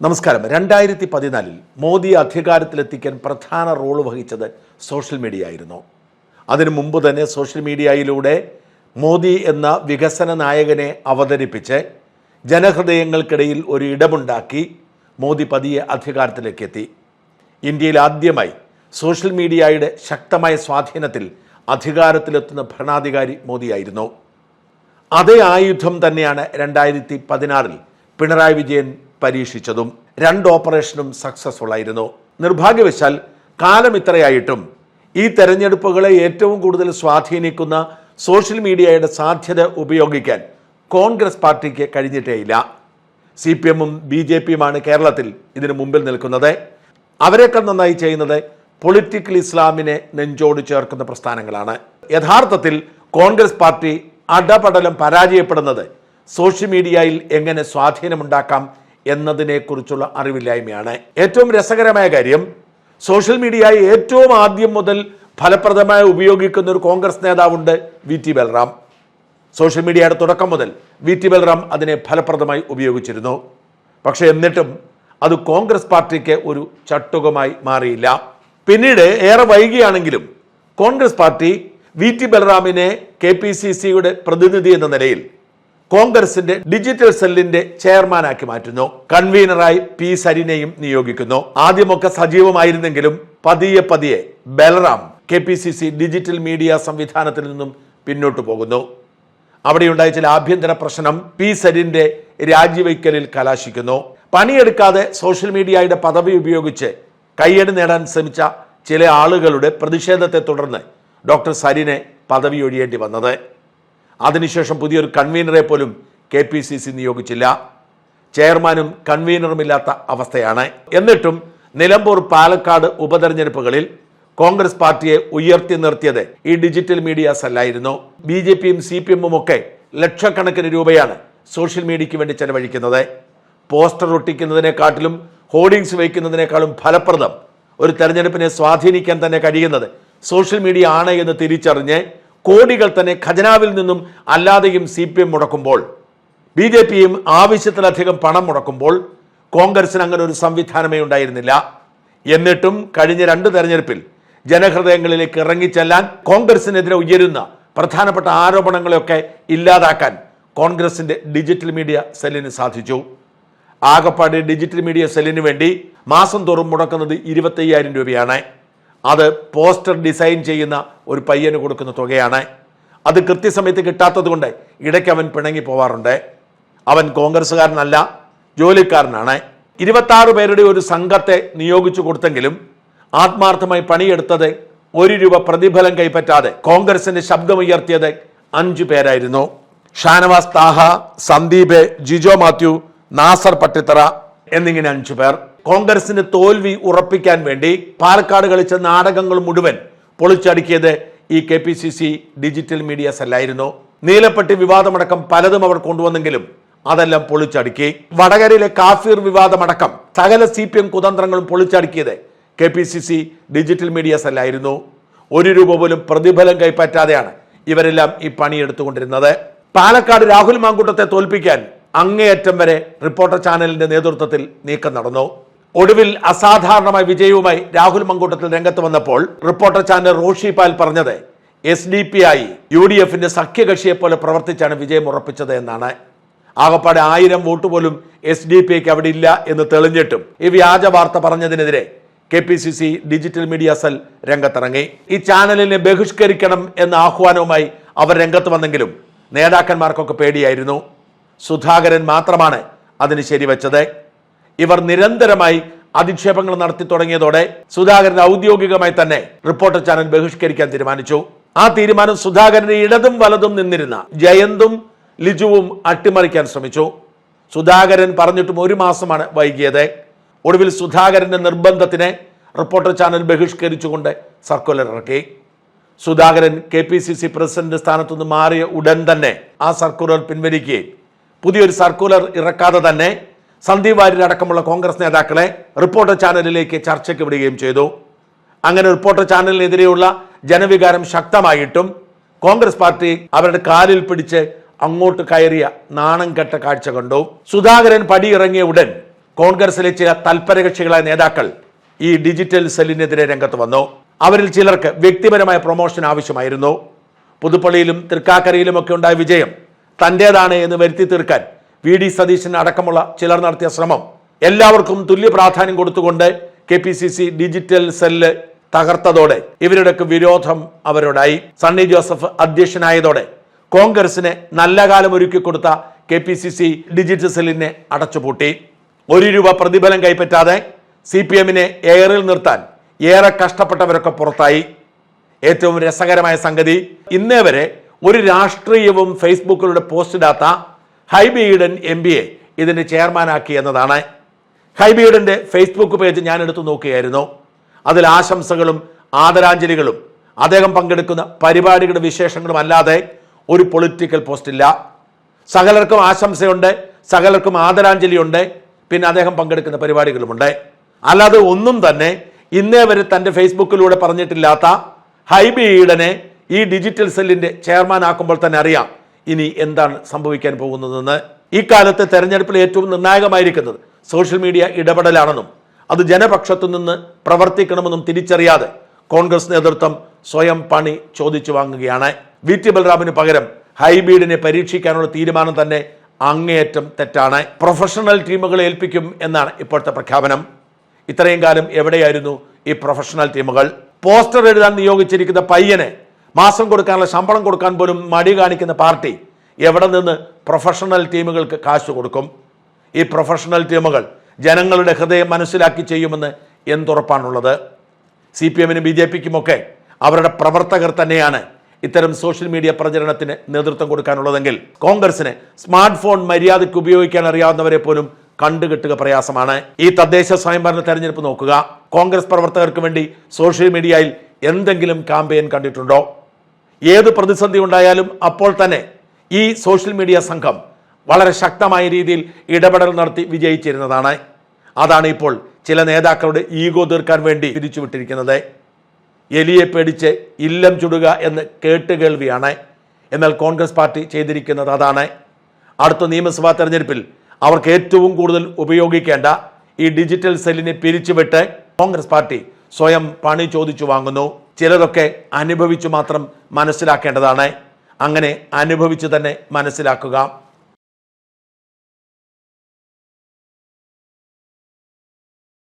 നമസ്കാരം. രണ്ടായിരത്തി പതിനാലിൽ മോദി അധികാരത്തിലെത്തിക്കാൻ പ്രധാന റോൾ വഹിച്ചത് സോഷ്യൽ മീഡിയ ആയിരുന്നു അതിനു മുമ്പ് തന്നെ സോഷ്യൽ മീഡിയയിലൂടെ മോദി എന്ന വികസന നായകനെ അവതരിപ്പിച്ച് ജനഹൃദയങ്ങൾക്കിടയിൽ ഒരു ഇടമുണ്ടാക്കി മോദി പതിയെ അധികാരത്തിലേക്ക് എത്തി ഇന്ത്യയിൽ ആദ്യമായി സോഷ്യൽ മീഡിയയുടെ ശക്തമായ സ്വാധീനത്തിൽ അധികാരത്തിലെത്തുന്ന ഭരണാധികാരി മോദിയായിരുന്നു. അതേ ആയുധം തന്നെയാണ് രണ്ടായിരത്തി പതിനാറിൽ പിണറായി വിജയൻ പരീക്ഷിച്ചതും രണ്ട് ഓപ്പറേഷനും സക്സസ്ഫുൾ ആയിരുന്നു. നിർഭാഗ്യവശാൽ കാലം ഇത്രയായിട്ടും ഈ തെരഞ്ഞെടുപ്പുകളെ ഏറ്റവും കൂടുതൽ സ്വാധീനിക്കുന്ന സോഷ്യൽ മീഡിയയുടെ സാധ്യത ഉപയോഗിക്കാൻ കോൺഗ്രസ് പാർട്ടിക്ക് കഴിഞ്ഞിട്ടേയില്ല. സി പി എമ്മും ബി ജെ പിയുമാണ് കേരളത്തിൽ ഇതിനു മുമ്പിൽ നിൽക്കുന്നത്. അവരെക്കാൾ നന്നായി ചെയ്യുന്നത് പൊളിറ്റിക്കൽ ഇസ്ലാമിനെ നെഞ്ചോട് ചേർക്കുന്ന പ്രസ്ഥാനങ്ങളാണ്. യഥാർത്ഥത്തിൽ കോൺഗ്രസ് പാർട്ടി അടപടലം പരാജയപ്പെടുന്നത് സോഷ്യൽ മീഡിയയിൽ എങ്ങനെ സ്വാധീനമുണ്ടാക്കാം എന്നതിനെക്കുറിച്ചുള്ള അറിവില്ലായ്മയാണ്. ഏറ്റവും രസകരമായ കാര്യം സോഷ്യൽ മീഡിയയെ ഏറ്റവും ആദ്യം മുതൽ ഫലപ്രദമായി ഉപയോഗിക്കുന്ന ഒരു കോൺഗ്രസ് നേതാവുണ്ട് വി ടി ബൽറാം. സോഷ്യൽ മീഡിയയുടെ തുടക്കം മുതൽ വി ടി ബൽറാം അതിനെ ഫലപ്രദമായി ഉപയോഗിച്ചിരുന്നു. പക്ഷേ എന്നിട്ടും അത് കോൺഗ്രസ് പാർട്ടിക്ക് ഒരു ചട്ടുകമായി മാറിയില്ല. പിന്നീട് ഏറെ വൈകിയാണെങ്കിലും കോൺഗ്രസ് പാർട്ടി വി ടി ബൽറാമിനെ കെ പി സി സിയുടെ പ്രതിനിധി എന്ന നിലയിൽ കോൺഗ്രസിന്റെ ഡിജിറ്റൽ സെല്ലിന്റെ ചെയർമാനാക്കി മാറ്റുന്നു. കൺവീനറായി പി സരിനെയും നിയോഗിക്കുന്നു. ആദ്യമൊക്കെ സജീവമായിരുന്നെങ്കിലും പതിയെ പതിയെ Balram K P C C digital media സംവിധാനത്തിൽ നിന്നും പിന്നോട്ട് പോകുന്നു. അവിടെയുണ്ടായ ചില ആഭ്യന്തര പ്രശ്നം പി സരിന്റെ രാജിവയ്ക്കലിൽ കലാശിക്കുന്നു. പണിയെടുക്കാതെ സോഷ്യൽ മീഡിയയുടെ പദവി ഉപയോഗിച്ച് കയ്യടി നേടാൻ ശ്രമിച്ച ചില ആളുകളുടെ പ്രതിഷേധത്തെ തുടർന്ന് ഡോക്ടർ സരിനെ പദവി ഒഴിയേണ്ടി വന്നത്. അതിനുശേഷം പുതിയൊരു കൺവീനറെ പോലും കെ പി സി സി നിയോഗിച്ചില്ല. ചെയർമാനും കൺവീനറും ഇല്ലാത്ത അവസ്ഥയാണ്. എന്നിട്ടും നിലമ്പൂർ പാലക്കാട് ഉപതെരഞ്ഞെടുപ്പുകളിൽ കോൺഗ്രസ് പാർട്ടിയെ ഉയർത്തി നിർത്തിയത് ഈ ഡിജിറ്റൽ മീഡിയാസ് അല്ലായിരുന്നു. ബി ജെ പിയും സി പി എമ്മും ഒക്കെ ലക്ഷക്കണക്കിന് രൂപയാണ് സോഷ്യൽ മീഡിയയ്ക്ക് വേണ്ടി ചെലവഴിക്കുന്നത്. പോസ്റ്റർ ഒട്ടിക്കുന്നതിനെക്കാട്ടിലും ഹോർഡിങ്സ് വയ്ക്കുന്നതിനേക്കാളും ഫലപ്രദം ഒരു തെരഞ്ഞെടുപ്പിനെ സ്വാധീനിക്കാൻ തന്നെ കഴിയുന്നത് സോഷ്യൽ മീഡിയ ആണ് എന്ന് തിരിച്ചറിഞ്ഞ് കോടികൾ തന്നെ ഖജനാവിൽ നിന്നും അല്ലാതെയും സി പി എം മുടക്കുമ്പോൾ ബി ജെ പിയും ആവശ്യത്തിലധികം പണം മുടക്കുമ്പോൾ കോൺഗ്രസിന് അങ്ങനെ ഒരു സംവിധാനമേ ഉണ്ടായിരുന്നില്ല. എന്നിട്ടും കഴിഞ്ഞ രണ്ട് തെരഞ്ഞെടുപ്പിൽ ജനഹൃദയങ്ങളിലേക്ക് ഇറങ്ങിച്ചെല്ലാൻ കോൺഗ്രസിനെതിരെ ഉയരുന്ന പ്രധാനപ്പെട്ട ആരോപണങ്ങളെയൊക്കെ ഇല്ലാതാക്കാൻ കോൺഗ്രസിന്റെ ഡിജിറ്റൽ മീഡിയ സെല്ലിന് സാധിച്ചു. ആകപ്പാട് ഡിജിറ്റൽ മീഡിയ സെല്ലിന് വേണ്ടി മാസം തോറും മുടക്കുന്നത് ഇരുപത്തയ്യായിരം രൂപയാണ്. അത് പോസ്റ്റർ ഡിസൈൻ ചെയ്യുന്ന ഒരു പയ്യന് കൊടുക്കുന്ന തുകയാണ്. അത് കൃത്യസമയത്ത് കിട്ടാത്തത് കൊണ്ട് ഇടയ്ക്ക് അവൻ പിണങ്ങി പോവാറുണ്ട്. അവൻ കോൺഗ്രസ്സുകാരനല്ല ജോലിക്കാരനാണ്. ഇരുപത്തി പേരുടെ ഒരു സംഘത്തെ നിയോഗിച്ചു കൊടുത്തെങ്കിലും ആത്മാർത്ഥമായി പണിയെടുത്തത് ഒരു രൂപ പ്രതിഫലം കൈപ്പറ്റാതെ കോൺഗ്രസിന്റെ ശബ്ദമുയർത്തിയത് അഞ്ചു പേരായിരുന്നു. ഷാനവാസ് താഹ സന്ദീപ് ജിജോ മാത്യു നാസർ പട്ടിത്തറ എന്നിങ്ങനെ അഞ്ചു പേർ. കോൺഗ്രസിന് തോൽവി ഉറപ്പിക്കാൻ വേണ്ടി പാലക്കാട് കളിച്ച നാടകങ്ങൾ മുഴുവൻ പൊളിച്ചടുക്കിയത് ഈ K P C C digital media സെല്ലായിരുന്നു നീലപ്പെട്ടി വിവാദമടക്കം പലതും അവർ കൊണ്ടുവന്നെങ്കിലും അതെല്ലാം പൊളിച്ചടുക്കി. വടകരയിലെ കാഫീർ വിവാദമടക്കം സകല സി പി എം കുതന്ത്രങ്ങളും പൊളിച്ചടുക്കിയത് K P C C digital media സെല്ലായിരുന്നു ഒരു രൂപ പോലും പ്രതിഫലം കൈപ്പറ്റാതെയാണ് ഇവരെല്ലാം ഈ പണിയെടുത്തുകൊണ്ടിരുന്നത്. പാലക്കാട് രാഹുൽ മാങ്കൂട്ടത്തെ തോൽപ്പിക്കാൻ അങ്ങേയറ്റം വരെ റിപ്പോർട്ടർ ചാനലിന്റെ നേതൃത്വത്തിൽ നീക്കം നടന്നു. ഒടുവിൽ അസാധാരണമായ വിജയവുമായി രാഹുൽ മങ്കൂട്ടത്തിൽ രംഗത്ത് വന്നപ്പോൾ റിപ്പോർട്ടർ ചാനൽ റോഷി പാൽ പറഞ്ഞത് എസ് ഡി പി ആയി യു ഡി എഫിന്റെ സഖ്യകക്ഷിയെ പോലെ പ്രവർത്തിച്ചാണ് വിജയം ഉറപ്പിച്ചത് എന്നാണ്. ആകപ്പാടെ ആയിരം വോട്ട് പോലും എസ് ഡി പി ഐക്ക് അവിടെ ഇല്ല എന്ന് തെളിഞ്ഞിട്ടും ഈ വ്യാജ വാർത്ത പറഞ്ഞതിനെതിരെ K P C C digital media cell രംഗത്തിറങ്ങി. ഈ ചാനലിനെ ബഹിഷ്കരിക്കണം എന്ന ആഹ്വാനവുമായി അവർ രംഗത്ത് വന്നെങ്കിലും നേതാക്കന്മാർക്കൊക്കെ പേടിയായിരുന്നു. സുധാകരൻ മാത്രമാണ് അതിന് ശരിവെച്ചത്. ഇവർ നിരന്തരമായി അധിക്ഷേപങ്ങൾ നടത്തി തുടങ്ങിയതോടെ സുധാകരൻ ഔദ്യോഗികമായി തന്നെ റിപ്പോർട്ടർ ചാനൽ ബഹിഷ്കരിക്കാൻ തീരുമാനിച്ചു. ആ തീരുമാനം സുധാകരന്റെ ഇടതും വലതും നിന്നിരുന്ന ജയന്തും ലിജുവും അട്ടിമറിക്കാൻ ശ്രമിച്ചു. സുധാകരൻ പറഞ്ഞിട്ടും ഒരു മാസമാണ് വൈകിയത്. ഒടുവിൽ സുധാകരന്റെ നിർബന്ധത്തിനെ റിപ്പോർട്ടർ ചാനൽ ബഹിഷ്കരിച്ചുകൊണ്ട് സർക്കുലർ ഇറക്കി. Sudhakaran K P C C president സ്ഥാനത്തുനിന്ന് മാറിയ ഉടൻ തന്നെ ആ സർക്കുലർ പിൻവലിക്കുകയും പുതിയൊരു സർക്കുലർ ഇറക്കാതെ തന്നെ സന്ദീപ് വാര്യർ അടക്കമുള്ള കോൺഗ്രസ് നേതാക്കളെ റിപ്പോർട്ടർ ചാനലിലേക്ക് ചർച്ചയ്ക്ക് വിടുകയും ചെയ്തു. അങ്ങനെ റിപ്പോർട്ടർ ചാനലിനെതിരെയുള്ള ജനവികാരം ശക്തമായിട്ടും കോൺഗ്രസ് പാർട്ടി അവരുടെ കാലിൽ പിടിച്ച് അങ്ങോട്ട് കയറിയ നാണം കെട്ട കാഴ്ച കണ്ടു. സുധാകരൻ പടിയിറങ്ങിയ ഉടൻ കോൺഗ്രസിലെ ചില തൽപരകക്ഷികളായ നേതാക്കൾ ഈ ഡിജിറ്റൽ സെല്ലിനെതിരെ രംഗത്ത് വന്നു. അവരിൽ ചിലർക്ക് വ്യക്തിപരമായ പ്രൊമോഷൻ ആവശ്യമായിരുന്നു. പുതുപ്പള്ളിയിലും തൃക്കാക്കരയിലുമൊക്കെ ഉണ്ടായ വിജയം തന്റേതാണ് എന്ന് വരുത്തി തീർക്കാൻ വി ഡി സതീശൻ അടക്കമുള്ള ചിലർ നടത്തിയ ശ്രമം എല്ലാവർക്കും തുല്യ പ്രാധാന്യം കൊടുത്തുകൊണ്ട് K P C C digital cell തകർത്തതോടെ ഇവരുടെയൊക്കെ വിരോധം അവരോടായി. സണ്ണി ജോസഫ് അധ്യക്ഷനായതോടെ കോൺഗ്രസിന് നല്ല കാലം ഒരുക്കി കൊടുത്ത K P C C digital സെല്ലിനെ അടച്ചുപൂട്ടി. ഒരു രൂപ പ്രതിഫലം കൈപ്പറ്റാതെ സി പി എമ്മിനെ എയറിൽ നിർത്താൻ ഏറെ കഷ്ടപ്പെട്ടവരൊക്കെ പുറത്തായി. ഏറ്റവും രസകരമായ സംഗതി ഇന്നേ വരെ ഒരു രാഷ്ട്രീയവും ഫേസ്ബുക്കിലൂടെ പോസ്റ്റ് ഇടാത്ത Hibi Eden M B A ഇതിന് ചെയർമാനാക്കി എന്നതാണ്. ഹൈബി ഈഡന്റെ ഫേസ്ബുക്ക് പേജ് ഞാൻ എടുത്തു നോക്കുകയായിരുന്നു. അതിൽ ആശംസകളും ആദരാഞ്ജലികളും അദ്ദേഹം പങ്കെടുക്കുന്ന പരിപാടികളുടെ വിശേഷങ്ങളും അല്ലാതെ ഒരു പൊളിറ്റിക്കൽ പോസ്റ്റില്ല സകലർക്കും ആശംസയുണ്ട് സകലർക്കും ആദരാഞ്ജലിയുണ്ട് പിന്നെ അദ്ദേഹം പങ്കെടുക്കുന്ന പരിപാടികളുമുണ്ട്. അല്ലാതെ ഒന്നും തന്നെ ഇന്നേ വരെ തന്റെ ഫേസ്ബുക്കിലൂടെ പറഞ്ഞിട്ടില്ലാത്ത ഹൈബി ഈഡനെ ഈ ഡിജിറ്റൽ സെല്ലിന്റെ ചെയർമാൻ ആക്കുമ്പോൾ തന്നെ അറിയാം. ഇനി എന്താണ് സംഭവിക്കാൻ പോകുന്നതെന്ന് ഈ കാലത്തെ തെരഞ്ഞെടുപ്പിൽ ഏറ്റവും നിർണായകമായിരിക്കുന്നത് സോഷ്യൽ മീഡിയ ഇടപെടലാണെന്നും അത് ജനപക്ഷത്തു നിന്ന് പ്രവർത്തിക്കണമെന്നും തിരിച്ചറിയാതെ കോൺഗ്രസ് നേതൃത്വം സ്വയം പണി ചോദിച്ചു വാങ്ങുകയാണ്. വി ടി ബൽറാമിന് പകരം ഹൈബീഡിനെ പരീക്ഷിക്കാനുള്ള തീരുമാനം തന്നെ അങ്ങേയറ്റം തെറ്റാണ്. പ്രൊഫഷണൽ ടീമുകളെ ഏൽപ്പിക്കും എന്നാണ് ഇപ്പോഴത്തെ പ്രഖ്യാപനം. ഇത്രയും കാലം എവിടെയായിരുന്നു ഈ പ്രൊഫഷണൽ ടീമുകൾ? പോസ്റ്റർ എഴുതാൻ നിയോഗിച്ചിരിക്കുന്ന പയ്യനെ മാസം കൊടുക്കാനുള്ള ശമ്പളം കൊടുക്കാൻ പോലും മടി കാണിക്കുന്ന പാർട്ടി എവിടെ നിന്ന് പ്രൊഫഷണൽ ടീമുകൾക്ക് കാശ് കൊടുക്കും? ഈ പ്രൊഫഷണൽ ടീമുകൾ ജനങ്ങളുടെ ഹൃദയം മനസ്സിലാക്കി ചെയ്യുമെന്ന് എന്തുറപ്പാണുള്ളത്? സി പി എമ്മിനും ബി ജെ പിക്കുമൊക്കെ അവരുടെ പ്രവർത്തകർ തന്നെയാണ് ഇത്തരം സോഷ്യൽ മീഡിയ പ്രചരണത്തിന് നേതൃത്വം കൊടുക്കാനുള്ളതെങ്കിൽ കോൺഗ്രസിന് സ്മാർട്ട് ഫോൺ മര്യാദയ്ക്ക് ഉപയോഗിക്കാൻ അറിയാവുന്നവരെ പോലും കണ്ടുകിട്ടുക പ്രയാസമാണ്. ഈ തദ്ദേശ സ്വയംഭരണ തെരഞ്ഞെടുപ്പ് നോക്കുക. കോൺഗ്രസ് പ്രവർത്തകർക്ക് വേണ്ടി സോഷ്യൽ മീഡിയയിൽ എന്തെങ്കിലും ക്യാമ്പയിൻ കണ്ടിട്ടുണ്ടോ? ഏത് പ്രതിസന്ധി ഉണ്ടായാലും അപ്പോൾ തന്നെ ഈ സോഷ്യൽ മീഡിയ സംഘം വളരെ ശക്തമായ രീതിയിൽ ഇടപെടൽ നടത്തി വിജയിച്ചിരുന്നതാണ്. അതാണ് ഇപ്പോൾ ചില നേതാക്കളുടെ ഈഗോ തീർക്കാൻ വേണ്ടി പിരിച്ചുവിട്ടിരിക്കുന്നത്. എലിയെ പേടിച്ച് ഇല്ലം ചുടുക എന്ന് കേട്ടുകേൾവിയാണ്. എന്നാൽ കോൺഗ്രസ് പാർട്ടി ചെയ്തിരിക്കുന്നത് അതാണ്. അടുത്ത നിയമസഭാ തെരഞ്ഞെടുപ്പിൽ അവർക്ക് ഏറ്റവും കൂടുതൽ ഉപയോഗിക്കേണ്ട ഈ ഡിജിറ്റൽ സെല്ലിനെ പിരിച്ചുവിട്ട് കോൺഗ്രസ് പാർട്ടി സ്വയം പണി ചോദിച്ചു വാങ്ങുന്നു. ചിലതൊക്കെ അനുഭവിച്ചു മാത്രം മനസ്സിലാക്കേണ്ടതാണ്. അങ്ങനെ അനുഭവിച്ചു തന്നെ മനസ്സിലാക്കുക.